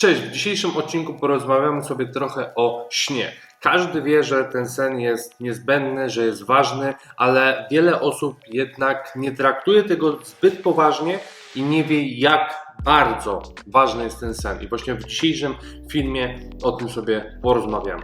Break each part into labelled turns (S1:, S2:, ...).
S1: Cześć, w dzisiejszym odcinku porozmawiamy sobie trochę o śnie. Każdy wie, że ten sen jest niezbędny, że jest ważny, ale wiele osób jednak nie traktuje tego zbyt poważnie i nie wie, jak bardzo ważny jest ten sen. I właśnie w dzisiejszym filmie o tym sobie porozmawiamy.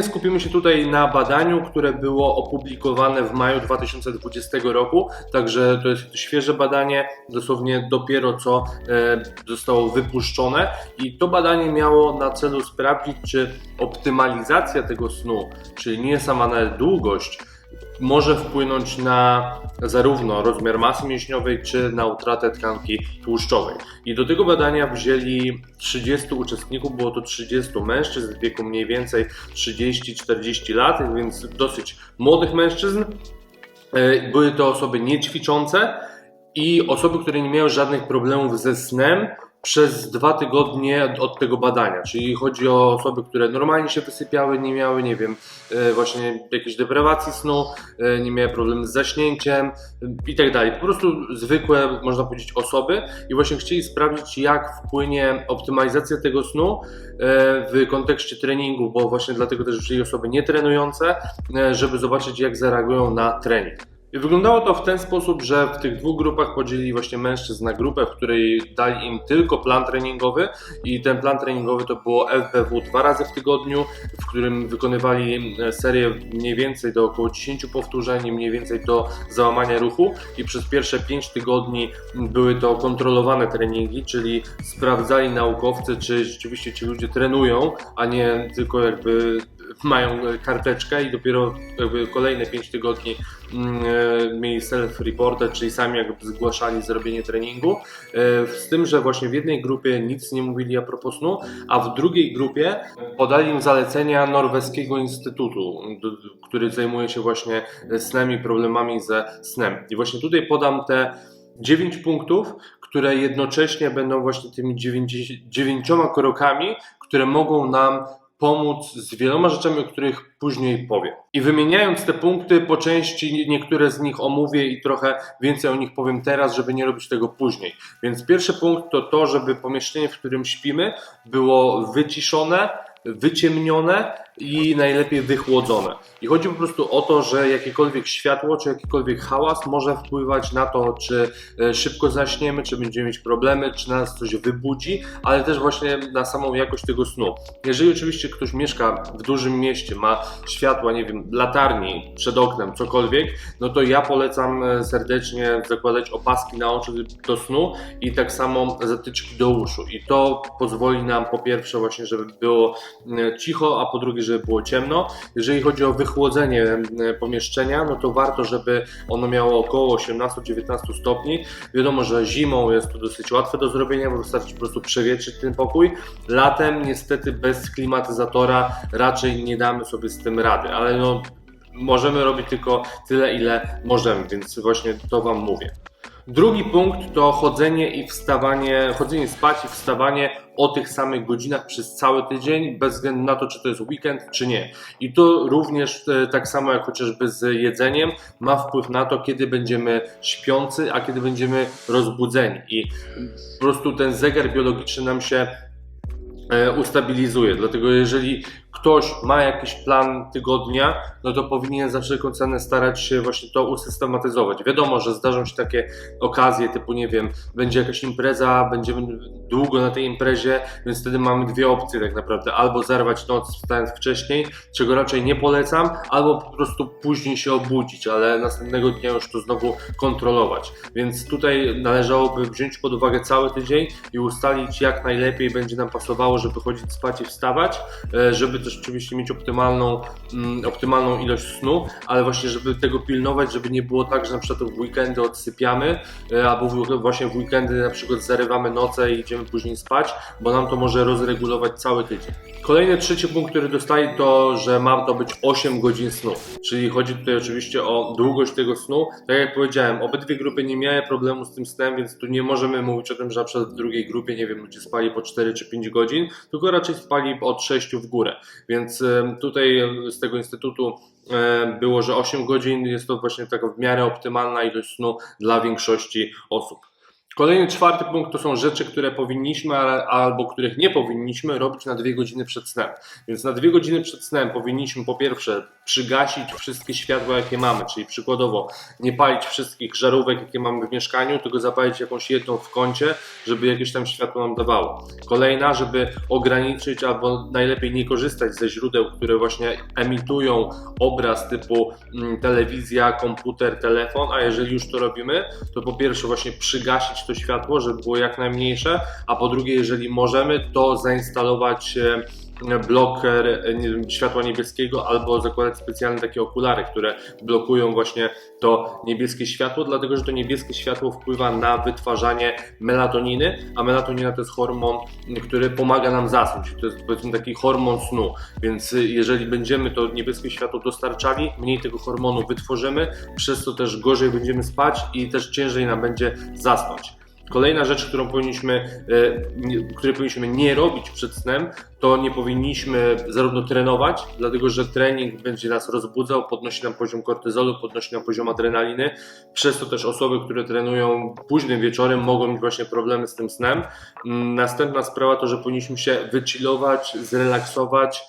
S1: Głównie skupimy się tutaj na badaniu, które było opublikowane w maju 2020 roku. Także to jest świeże badanie, dosłownie dopiero co e, zostało wypuszczone. I to badanie miało na celu sprawdzić, czy optymalizacja tego snu, czyli nie sama długość, może wpłynąć na zarówno rozmiar masy mięśniowej, czy na utratę tkanki tłuszczowej. I do tego badania wzięli 30 uczestników, było to 30 mężczyzn w wieku mniej więcej 30-40 lat, więc dosyć młodych mężczyzn. E, Były to osoby niećwiczące i osoby, które nie miały żadnych problemów ze snem przez dwa tygodnie od tego badania. Czyli chodzi o osoby, które normalnie się wysypiały, nie miały, nie wiem, e, właśnie jakiejś deprawacji snu, e, nie miały problemu z zaśnięciem e, i tak dalej. Po prostu zwykłe, można powiedzieć, osoby i właśnie chcieli sprawdzić, jak wpłynie optymalizacja tego snu w kontekście treningu, bo właśnie dlatego też wzięli osoby nietrenujące, żeby zobaczyć, jak zareagują na trening. I wyglądało to w ten sposób, że w tych dwóch grupach podzielili właśnie mężczyzn na grupę, w której dali im tylko plan treningowy. I ten plan treningowy to było FBW dwa razy w tygodniu, w którym wykonywali e, serię mniej więcej do około 10 powtórzeń, mniej więcej do załamania ruchu. I przez pierwsze 5 tygodni były to kontrolowane treningi, czyli sprawdzali naukowcy, czy rzeczywiście ci ludzie trenują, a nie tylko jakby mają karteczkę i dopiero kolejne 5 tygodni mm, e, mieli self-reported, czyli sami jakby zgłaszali zrobienie treningu. E, Z tym, że właśnie w jednej grupie nic nie mówili a propos snu, a w drugiej grupie podali im zalecenia norweskiego instytutu, który zajmuje się właśnie snem i problemami ze snem. I właśnie tutaj podam te 9 punktów, które jednocześnie będą właśnie tymi 9 krokami, które mogą nam pomóc z wieloma rzeczami, o których później powiem. I wymieniając te punkty, po części niektóre z nich omówię i trochę więcej o nich powiem teraz, żeby nie robić tego później. Więc pierwszy punkt to to, żeby pomieszczenie, w którym śpimy, było wyciszone, wyciemnione i najlepiej wychłodzone. I chodzi po prostu o to, że jakiekolwiek światło czy jakikolwiek hałas może wpływać na to, czy e, szybko zaśniemy, czy będziemy mieć problemy, czy nas coś wybudzi, ale też właśnie na samą jakość tego snu. Jeżeli oczywiście ktoś mieszka w dużym mieście, ma światła, nie wiem, latarni przed oknem, cokolwiek, no to ja polecam e, serdecznie zakładać opaski na oczy do snu i tak samo zatyczki do uszu. I to pozwoli nam po pierwsze właśnie, żeby było e, cicho, a po drugie, żeby było ciemno. Jeżeli chodzi o wychłodzenie e, pomieszczenia, no to warto, żeby ono miało około 18-19 stopni. Wiadomo, że zimą jest to dosyć łatwe do zrobienia, bo wystarczy po prostu przewietrzyć ten pokój. Latem niestety bez klimatyzatora raczej nie damy sobie z tym rady, ale no możemy robić tylko tyle, ile możemy, więc właśnie to Wam mówię. Drugi punkt to chodzenie i wstawanie, chodzenie spać i wstawanie o tych samych godzinach przez cały tydzień, bez względu na to, czy to jest weekend, czy nie. I to również e, tak samo jak chociażby z jedzeniem ma wpływ na to, kiedy będziemy śpiący, a kiedy będziemy rozbudzeni. I po prostu ten zegar biologiczny nam się e, ustabilizuje. Dlatego jeżeli ktoś ma jakiś plan tygodnia, no to powinien za wszelką cenę starać się właśnie to usystematyzować. Wiadomo, że zdarzą się takie okazje typu, nie wiem, będzie jakaś impreza, będziemy długo na tej imprezie, więc wtedy mamy dwie opcje tak naprawdę. Albo zerwać noc wstając wcześniej, czego raczej nie polecam, albo po prostu później się obudzić, ale następnego dnia już to znowu kontrolować. Więc tutaj należałoby wziąć pod uwagę cały tydzień i ustalić jak najlepiej będzie nam pasowało, żeby chodzić spać i wstawać, e, też oczywiście mieć optymalną, mm, optymalną ilość snu, ale właśnie żeby tego pilnować, żeby nie było tak, że na przykład w weekendy odsypiamy, e, albo w- właśnie w weekendy na przykład zarywamy noce i idziemy później spać, bo nam to może rozregulować cały tydzień. Kolejny trzeci punkt, który dostaję, to, że ma to być 8 godzin snu. Czyli chodzi tutaj oczywiście o długość tego snu. Tak jak powiedziałem, obydwie grupy nie miały problemu z tym snem, więc tu nie możemy mówić o tym, że na przykład w drugiej grupie, nie wiem, ludzie spali po 4 czy 5 godzin, tylko raczej spali od 6 w górę. Więc e, tutaj z tego instytutu e, było, że 8 godzin jest to właśnie taka w miarę optymalna ilość snu dla większości osób. Kolejny czwarty punkt to są rzeczy, które powinniśmy albo których nie powinniśmy robić na dwie godziny przed snem. Więc na dwie godziny przed snem powinniśmy po pierwsze przygasić wszystkie światła, jakie mamy, czyli przykładowo nie palić wszystkich żarówek, jakie mamy w mieszkaniu, tylko zapalić jakąś jedną w kącie, żeby jakieś tam światło nam dawało. Kolejna, żeby ograniczyć albo najlepiej nie korzystać ze źródeł, które właśnie emitują obraz typu mm, telewizja, komputer, telefon, a jeżeli już to robimy, to po pierwsze właśnie przygasić to światło, żeby było jak najmniejsze, a po drugie, jeżeli możemy, to zainstalować e, bloker e, światła niebieskiego albo zakładać specjalne takie okulary, które blokują właśnie to niebieskie światło, dlatego że to niebieskie światło wpływa na wytwarzanie melatoniny, a melatonina to jest hormon, który pomaga nam zasnąć. To jest powiedzmy taki hormon snu, więc y, jeżeli będziemy to niebieskie światło dostarczali, mniej tego hormonu wytworzymy, przez to też gorzej będziemy spać i też ciężej nam będzie zasnąć. Kolejna rzecz, którą powinniśmy, e, której powinniśmy nie robić przed snem, to nie powinniśmy zarówno trenować, dlatego że trening będzie nas rozbudzał, podnosi nam poziom kortyzolu, podnosi nam poziom adrenaliny. Przez to też osoby, które trenują późnym wieczorem, mogą mieć właśnie problemy z tym snem. Następna sprawa to, że powinniśmy się wychillować, zrelaksować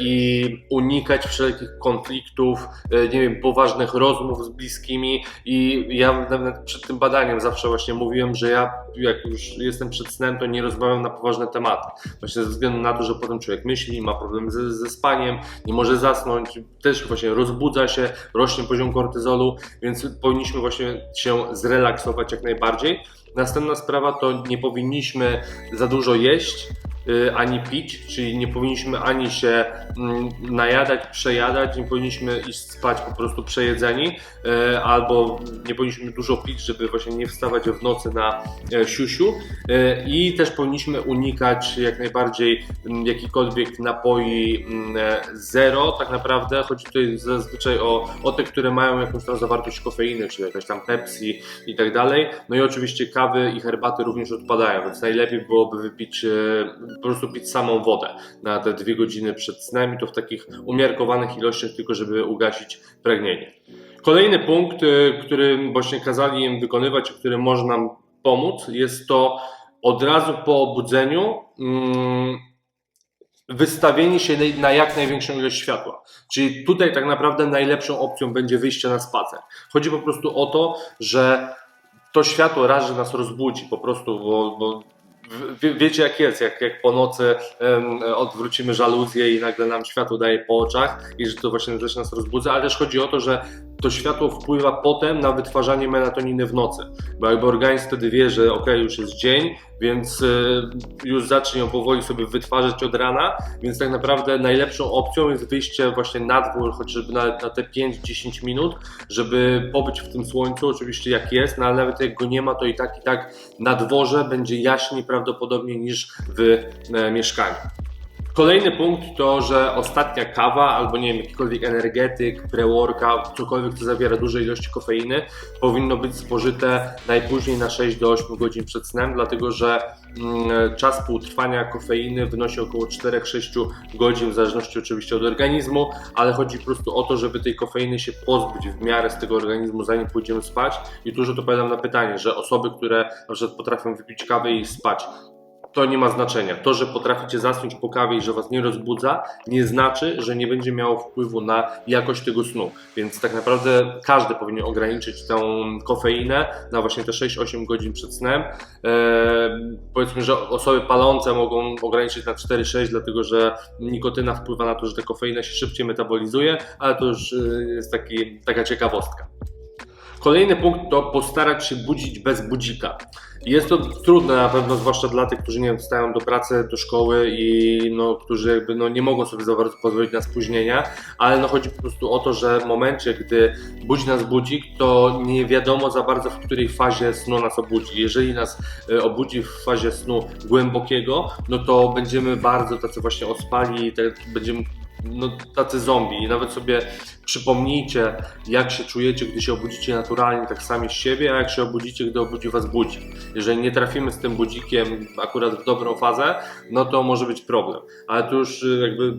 S1: i unikać wszelkich konfliktów, e, nie wiem, poważnych rozmów z bliskimi i ja nawet przed tym badaniem zawsze właśnie mówiłem, że ja jak już jestem przed snem, to nie rozmawiam na poważne tematy. Właśnie ze względu na to, że potem człowiek myśli, ma problemy ze, ze spaniem, nie może zasnąć, też właśnie rozbudza się, rośnie poziom kortyzolu, więc powinniśmy właśnie się zrelaksować jak najbardziej. Następna sprawa to nie powinniśmy za dużo jeść, ani pić, czyli nie powinniśmy ani się mm, najadać, przejadać, nie powinniśmy iść spać po prostu przejedzeni, y, albo nie powinniśmy dużo pić, żeby właśnie nie wstawać w nocy na e, siusiu. Y, i też powinniśmy unikać jak najbardziej mm, jakichkolwiek napoi mm, e, zero tak naprawdę, chodzi tutaj zazwyczaj o, o te, które mają jakąś tam zawartość kofeiny, czyli jakaś tam Pepsi i tak dalej, no i oczywiście kawy i herbaty również odpadają, więc najlepiej byłoby wypić e, po prostu pić samą wodę na te dwie godziny przed snem i to w takich umiarkowanych ilościach, tylko żeby ugasić pragnienie. Kolejny punkt, y, który właśnie kazali im wykonywać, który może nam pomóc, jest to od razu po obudzeniu mm, wystawienie się na- jak największą ilość światła. Czyli tutaj tak naprawdę najlepszą opcją będzie wyjście na spacer. Chodzi po prostu o to, że to światło raz, że nas rozbudzi po prostu, bo, bo wie, wiecie jak jest, jak, jak po nocy em, odwrócimy żaluzję i nagle nam światło daje po oczach i że to właśnie też nas rozbudza, ale też chodzi o to, że to światło wpływa potem na wytwarzanie melatoniny w nocy, bo jakby organizm wtedy wie, że ok, już jest dzień, więc y, już zacznie ją powoli sobie wytwarzać od rana, więc tak naprawdę najlepszą opcją jest wyjście właśnie na dwór, chociażby na, na te 5-10 minut, żeby pobyć w tym słońcu, oczywiście jak jest, no ale nawet jak go nie ma, to i tak i tak na dworze będzie jaśniej prawdopodobnie niż w e, mieszkaniu. Kolejny punkt to, że ostatnia kawa albo nie wiem, jakikolwiek energetyk, pre-workout, cokolwiek, co zawiera duże ilości kofeiny, powinno być spożyte najpóźniej na 6 do 8 godzin przed snem, dlatego że mm, czas półtrwania kofeiny wynosi około 4-6 godzin, w zależności oczywiście od organizmu, ale chodzi po prostu o to, żeby tej kofeiny się pozbyć w miarę z tego organizmu, zanim pójdziemy spać. I tu już odpowiadam na pytanie, że osoby, które na potrafią wypić kawę i spać, to nie ma znaczenia. To, że potraficie zasnąć po kawie i że was nie rozbudza, nie znaczy, że nie będzie miało wpływu na jakość tego snu. Więc tak naprawdę każdy powinien ograniczyć tę kofeinę na właśnie te 6-8 godzin przed snem. Eee, powiedzmy, że osoby palące mogą ograniczyć na 4-6, dlatego że nikotyna wpływa na to, że ta kofeina się szybciej metabolizuje, ale to już y, jest taki, taka ciekawostka. Kolejny punkt to postarać się budzić bez budzika. Jest to trudne na pewno, zwłaszcza dla tych, którzy nie wiem, wstają do pracy, do szkoły i no, którzy jakby no, nie mogą sobie za bardzo pozwolić na spóźnienia, ale no, chodzi po prostu o to, że w momencie, gdy budzi nas budzik, to nie wiadomo za bardzo, w której fazie snu nas obudzi. Jeżeli nas e, obudzi w fazie snu głębokiego, no to będziemy bardzo tacy właśnie ospali, tak, będziemy no, tacy zombie i nawet sobie przypomnijcie, jak się czujecie, gdy się obudzicie naturalnie, tak sami z siebie, a jak się obudzicie, gdy obudzi was budzik. Jeżeli nie trafimy z tym budzikiem akurat w dobrą fazę, no to może być problem. Ale to już y, jakby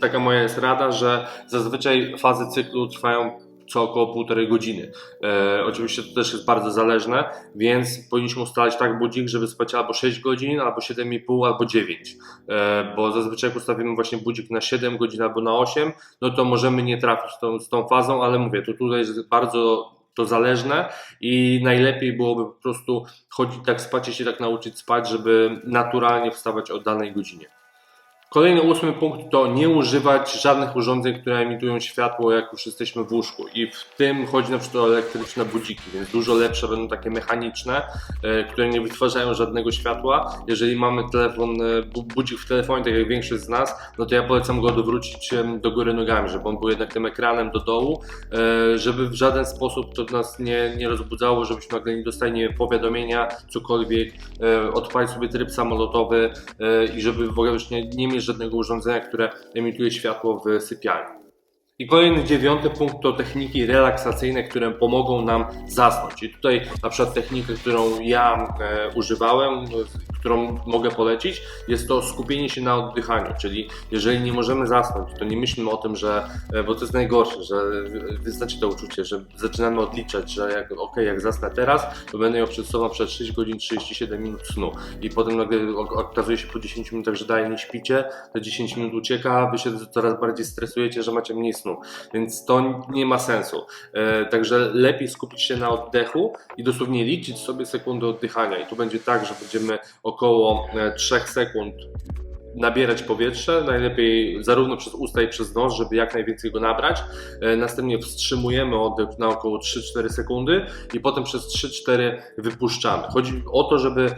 S1: taka moja jest rada, że zazwyczaj fazy cyklu trwają co około półtorej godziny. E, oczywiście to też jest bardzo zależne, więc powinniśmy ustalać tak budzik, żeby spać albo 6 godzin, albo 7,5, albo 9. E, bo zazwyczaj jak ustawimy właśnie budzik na 7 godzin albo na 8, no to możemy nie trafić z tą, z tą fazą, ale mówię, to tutaj jest bardzo to zależne i najlepiej byłoby po prostu chodzić tak spać się tak nauczyć spać, żeby naturalnie wstawać o danej godzinie. Kolejny ósmy punkt to nie używać żadnych urządzeń, które emitują światło, jak już jesteśmy w łóżku. I w tym chodzi na przykład o elektryczne budziki, więc dużo lepsze będą takie mechaniczne, e, które nie wytwarzają żadnego światła. Jeżeli mamy telefon, e, bu- budzik w telefonie, tak jak większość z nas, no to ja polecam go odwrócić do góry nogami, żeby on był jednak tym ekranem do dołu, e, żeby w żaden sposób to nas nie, nie rozbudzało, żebyśmy nagle nie dostali nie wiem, powiadomienia, cokolwiek, odpalić sobie tryb samolotowy i żeby w ogóle już nie, nie mieć żadnego urządzenia, które emituje światło w sypialni. I kolejny dziewiąty punkt to techniki relaksacyjne, które pomogą nam zasnąć. I tutaj na przykład technika, którą ja e, używałem, e, którą mogę polecić, jest to skupienie się na oddychaniu. Czyli jeżeli nie możemy zasnąć, to nie myślmy o tym, że, e, bo to jest najgorsze, że wy- wy znacie to uczucie, że zaczynamy odliczać, że jak, ok, jak zasnę teraz, to będę miał przed sobą przez 6 godzin 37 minut snu. I potem nagle ok- okazuje się po 10 minutach, że dalej nie śpicie, te 10 minut ucieka, wy się coraz bardziej stresujecie, że macie mniej snu. Więc to nie ma sensu. E, także lepiej skupić się na oddechu i dosłownie liczyć sobie sekundy oddychania. I tu będzie tak, że będziemy około e, 3 sekund nabierać powietrze, najlepiej zarówno przez usta i przez nos, żeby jak najwięcej go nabrać. E, Następnie wstrzymujemy oddech na około 3-4 sekundy i potem przez 3-4 wypuszczamy. Chodzi o to, żeby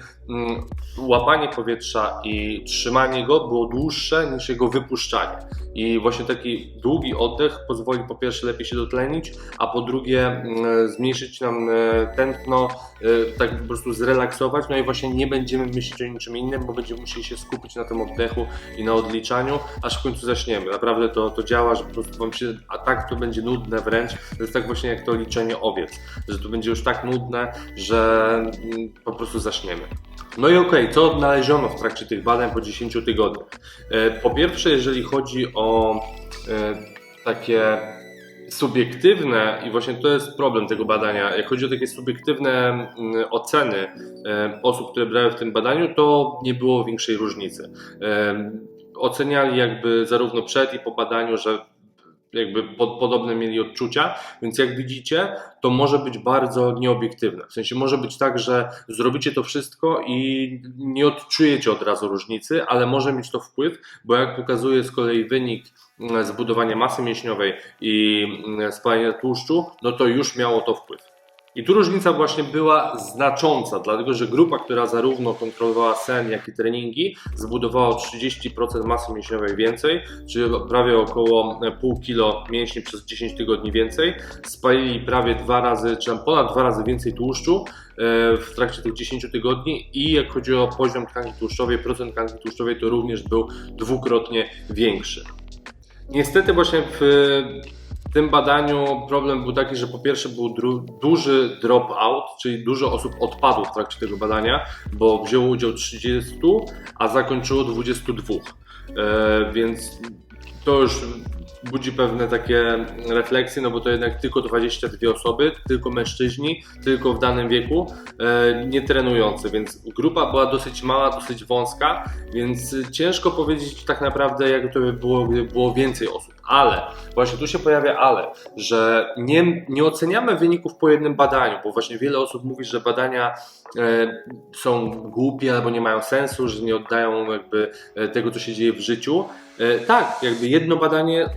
S1: łapanie powietrza i trzymanie go było dłuższe niż jego wypuszczanie. I właśnie taki długi oddech pozwoli po pierwsze lepiej się dotlenić, a po drugie mm, zmniejszyć nam e, tętno, e, tak po prostu zrelaksować, no i właśnie nie będziemy myśleć o niczym innym, bo będziemy musieli się skupić na tym oddechu i na odliczaniu, aż w końcu zaśniemy. Naprawdę to, to działa, że po prostu wam się, a tak to będzie nudne wręcz, to jest tak właśnie jak to liczenie owiec, że to będzie już tak nudne, że mm, po prostu zaśniemy. No i okej, co odnaleziono w trakcie tych badań po 10 tygodniach? E, Po pierwsze, jeżeli chodzi o e, takie subiektywne, i właśnie to jest problem tego badania, jak chodzi o takie subiektywne mm, oceny e, osób, które brały w tym badaniu, to nie było większej różnicy. Oceniali jakby zarówno przed i po badaniu, że jakby pod, podobne mieli odczucia, więc jak widzicie, to może być bardzo nieobiektywne. W sensie może być tak, że zrobicie to wszystko i nie odczujecie od razu różnicy, ale może mieć to wpływ, bo jak pokazuje z kolei wynik mm, zbudowania masy mięśniowej i mm, spalania tłuszczu, no to już miało to wpływ. I tu różnica właśnie była znacząca, dlatego że grupa, która zarówno kontrolowała sen, jak i treningi, zbudowała o 30% masy mięśniowej więcej, czyli prawie około pół kilo mięśni przez 10 tygodni więcej. Spalili prawie dwa razy, czy ponad dwa razy więcej tłuszczu e, w trakcie tych 10 tygodni i jak chodzi o poziom tkanki tłuszczowej, procent tkanki tłuszczowej to również był dwukrotnie większy. Niestety właśnie w w tym badaniu problem był taki, że po pierwsze był duży dropout, czyli dużo osób odpadło w trakcie tego badania, bo wzięło udział 30, a zakończyło 22. E, więc to już budzi pewne takie refleksje, no bo to jednak tylko 22 osoby, tylko mężczyźni, tylko w danym wieku, e, nie trenujący, więc grupa była dosyć mała, dosyć wąska, więc ciężko powiedzieć tak naprawdę, jak to by było, było więcej osób. Ale, właśnie tu się pojawia ale, że nie, nie oceniamy wyników po jednym badaniu, bo właśnie wiele osób mówi, że badania e, są głupie albo nie mają sensu, że nie oddają jakby e, tego, co się dzieje w życiu. E, tak, jakby jedno badanie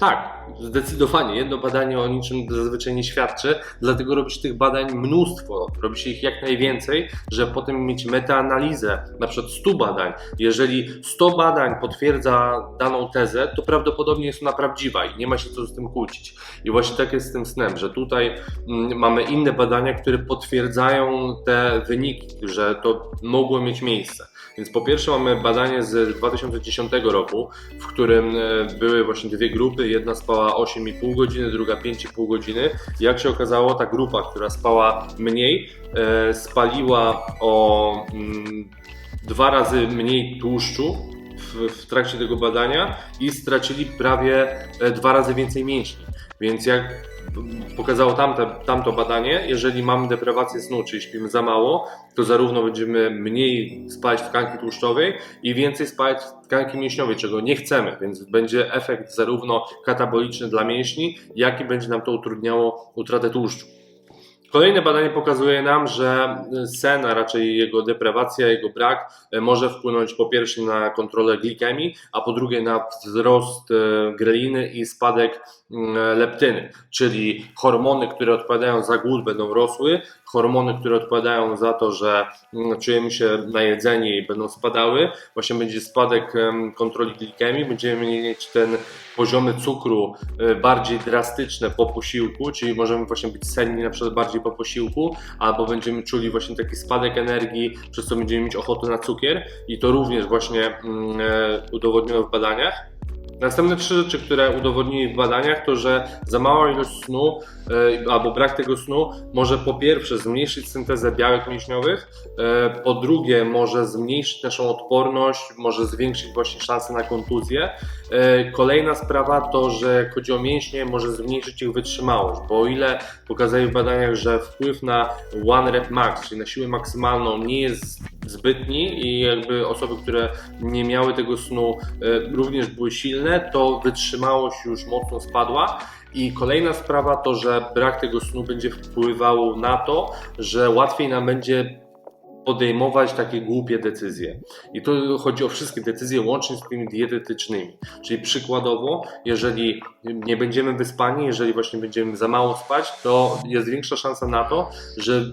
S1: tak, zdecydowanie. Jedno badanie o niczym zazwyczaj nie świadczy, dlatego robi się tych badań mnóstwo. Robi się ich jak najwięcej, żeby potem mieć metaanalizę, na przykład 100 badań. Jeżeli 100 badań potwierdza daną tezę, to prawdopodobnie jest ona prawdziwa i nie ma się co z tym kłócić. I właśnie tak jest z tym snem, że tutaj mm, mamy inne badania, które potwierdzają te wyniki, że to mogło mieć miejsce. Więc po pierwsze mamy badanie z 2010 roku, w którym e, były właśnie dwie grupy. Jedna spała 8,5 godziny, druga 5,5 godziny. Jak się okazało, ta grupa, która spała mniej, e, spaliła o mm, dwa razy mniej tłuszczu w, w trakcie tego badania i stracili prawie e, dwa razy więcej mięśni. Więc jak pokazało tamte, tamto badanie, jeżeli mamy deprawację snu, czyli śpimy za mało, to zarówno będziemy mniej spać tkanki tłuszczowej i więcej spać tkanki mięśniowej, czego nie chcemy, więc będzie efekt zarówno kataboliczny dla mięśni, jak i będzie nam to utrudniało utratę tłuszczu. Kolejne badanie pokazuje nam, że sen, a raczej jego deprawacja, jego brak może wpłynąć po pierwsze na kontrolę glikemii, a po drugie na wzrost e, greliny i spadek leptyny, czyli hormony, które odpowiadają za głód będą rosły, hormony, które odpowiadają za to, że mm, czujemy się najedzeni i będą spadały, właśnie będzie spadek kontroli glikemii, będziemy mieć ten poziomy cukru e, bardziej drastyczne po posiłku, czyli możemy właśnie być senni na przykład bardziej po posiłku, albo będziemy czuli właśnie taki spadek energii, przez co będziemy mieć ochotę na cukier. I to również właśnie mm, e, udowodniono w badaniach. Następne trzy rzeczy, które udowodnili w badaniach, to że za mała ilość snu e, albo brak tego snu może po pierwsze zmniejszyć syntezę białek mięśniowych, e, po drugie może zmniejszyć naszą odporność, może zwiększyć właśnie szanse na kontuzję. E, Kolejna sprawa to, że jak chodzi o mięśnie, może zmniejszyć ich wytrzymałość, bo o ile pokazali w badaniach, że wpływ na one rep max, czyli na siłę maksymalną nie jest zbytni i jakby osoby, które nie miały tego snu również były silne, to wytrzymałość już mocno spadła. I kolejna sprawa to, że brak tego snu będzie wpływał na to, że łatwiej nam będzie podejmować takie głupie decyzje. I to chodzi o wszystkie decyzje, łącznie z tymi dietetycznymi. Czyli przykładowo, jeżeli nie będziemy wyspani, jeżeli właśnie będziemy za mało spać, to jest większa szansa na to, że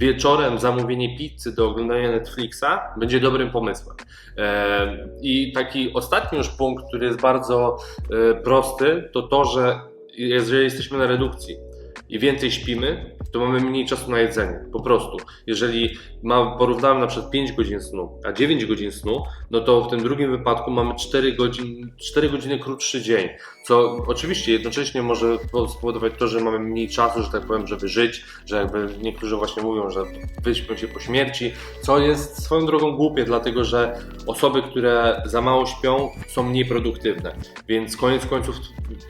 S1: wieczorem zamówienie pizzy do oglądania Netflixa będzie dobrym pomysłem. E, I taki ostatni już punkt, który jest bardzo e, prosty, to to, że jeżeli jesteśmy na redukcji i więcej śpimy, to mamy mniej czasu na jedzenie. Po prostu. Jeżeli porównamy na przykład 5 godzin snu, a 9 godzin snu, no to w tym drugim wypadku mamy 4 godziny, 4 godziny krótszy dzień. Co oczywiście jednocześnie może spowodować to, że mamy mniej czasu, że tak powiem, żeby żyć, że jakby niektórzy właśnie mówią, że wyśpią się po śmierci, co jest swoją drogą głupie, dlatego że osoby, które za mało śpią, są mniej produktywne. Więc koniec końców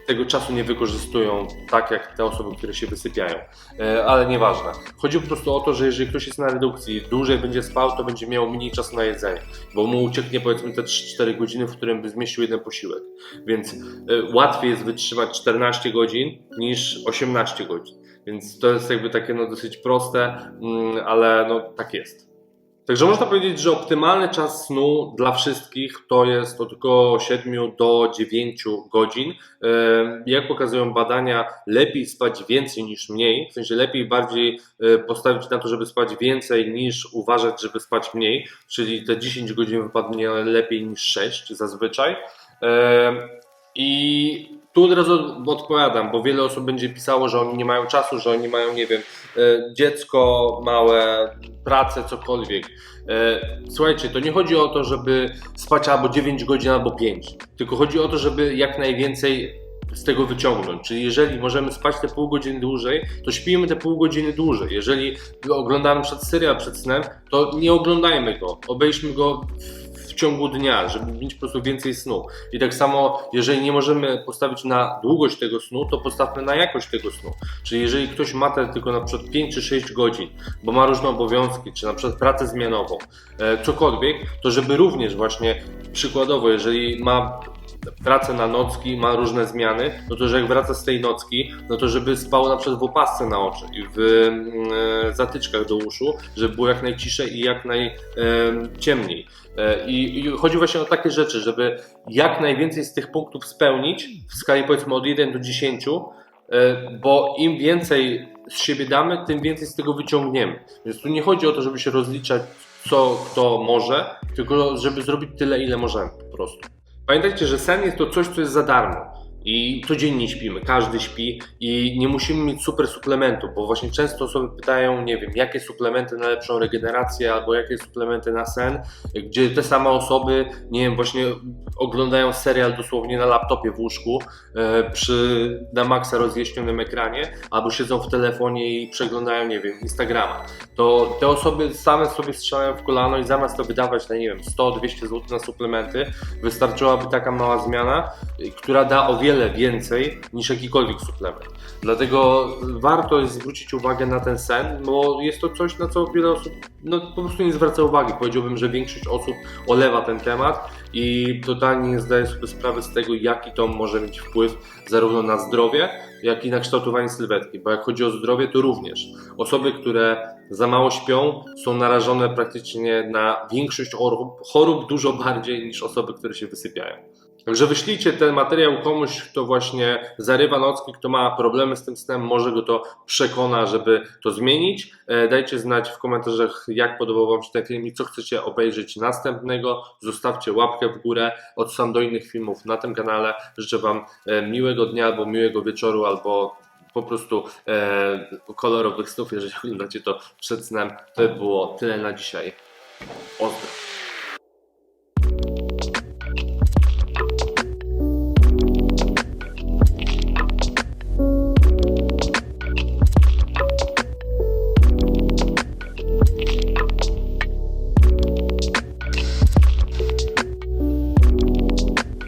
S1: tego czasu nie wykorzystują tak jak te osoby, które się wysypiają. E, Ale nieważne. Chodzi po prostu o to, że jeżeli ktoś jest na redukcji, dłużej będzie spał, to będzie miał mniej czasu na jedzenie, bo mu ucieknie powiedzmy te 3-4 godziny, w którym by zmieścił jeden posiłek. Więc e, łatwiej jest wytrzymać 14 godzin niż 18 godzin. Więc to jest jakby takie no, dosyć proste, mm, ale no, tak jest. Także można powiedzieć, że optymalny czas snu dla wszystkich to jest od około 7 do 9 godzin. E, Jak pokazują badania, lepiej spać więcej niż mniej, w sensie lepiej bardziej e, postawić na to, żeby spać więcej niż uważać, żeby spać mniej, czyli te 10 godzin wypadnie lepiej niż 6 zazwyczaj. E, I tu od razu odpowiadam, bo wiele osób będzie pisało, że oni nie mają czasu, że oni mają, nie wiem, e, dziecko małe, pracę, cokolwiek. E, Słuchajcie, to nie chodzi o to, żeby spać albo 9 godzin, albo 5, tylko chodzi o to, żeby jak najwięcej z tego wyciągnąć. Czyli jeżeli możemy spać te pół godziny dłużej, to śpimy te pół godziny dłużej. Jeżeli oglądamy przed serial przed snem, to nie oglądajmy go, obejrzmy go w ciągu dnia, żeby mieć po prostu więcej snu. I tak samo, jeżeli nie możemy postawić na długość tego snu, to postawmy na jakość tego snu. Czyli jeżeli ktoś ma te tylko na przykład 5 czy 6 godzin, bo ma różne obowiązki, czy na przykład pracę zmianową, e, cokolwiek, to żeby również właśnie przykładowo, jeżeli ma pracę na nocki, ma różne zmiany, no to że jak wraca z tej nocki, no to żeby spał na przykład w opasce na oczy i w e, zatyczkach do uszu, żeby było jak najciszej i jak najciemniej. E, I, I chodzi właśnie o takie rzeczy, żeby jak najwięcej z tych punktów spełnić w skali powiedzmy od 1 do 10, e, bo im więcej z siebie damy, tym więcej z tego wyciągniemy. Więc tu nie chodzi o to, żeby się rozliczać, co kto może, tylko żeby zrobić tyle, ile możemy po prostu. Pamiętajcie, że sen jest to coś, co jest za darmo. I codziennie śpimy, każdy śpi i nie musimy mieć super suplementów, bo właśnie często osoby pytają, nie wiem, jakie suplementy na lepszą regenerację albo jakie suplementy na sen, gdzie te same osoby, nie wiem, właśnie oglądają serial dosłownie na laptopie w łóżku e, przy na maksa rozjaśnionym ekranie, albo siedzą w telefonie i przeglądają, nie wiem, Instagrama. To te osoby same sobie strzelają w kolano i zamiast to wydawać na, nie wiem, 100-200 zł na suplementy, wystarczyłaby taka mała zmiana, która da o wiele więcej niż jakikolwiek suplement. Dlatego warto jest zwrócić uwagę na ten sen, bo jest to coś, na co wiele osób no, po prostu nie zwraca uwagi. Powiedziałbym, że większość osób olewa ten temat i totalnie nie zdaje sobie sprawy z tego, jaki to może mieć wpływ zarówno na zdrowie, jak i na kształtowanie sylwetki. Bo jak chodzi o zdrowie, to również osoby, które za mało śpią, są narażone praktycznie na większość chorób dużo bardziej niż osoby, które się wysypiają. Także wyślijcie ten materiał komuś, kto właśnie zarywa nocki, kto ma problemy z tym snem, może go to przekona, żeby to zmienić. E, Dajcie znać w komentarzach, jak podobał Wam się ten film i co chcecie obejrzeć następnego. Zostawcie łapkę w górę. Odsyłam do innych filmów na tym kanale. Życzę Wam e, miłego dnia, albo miłego wieczoru, albo po prostu e, kolorowych snów, jeżeli oglądacie to przed snem. To by było tyle na dzisiaj. Pozdro.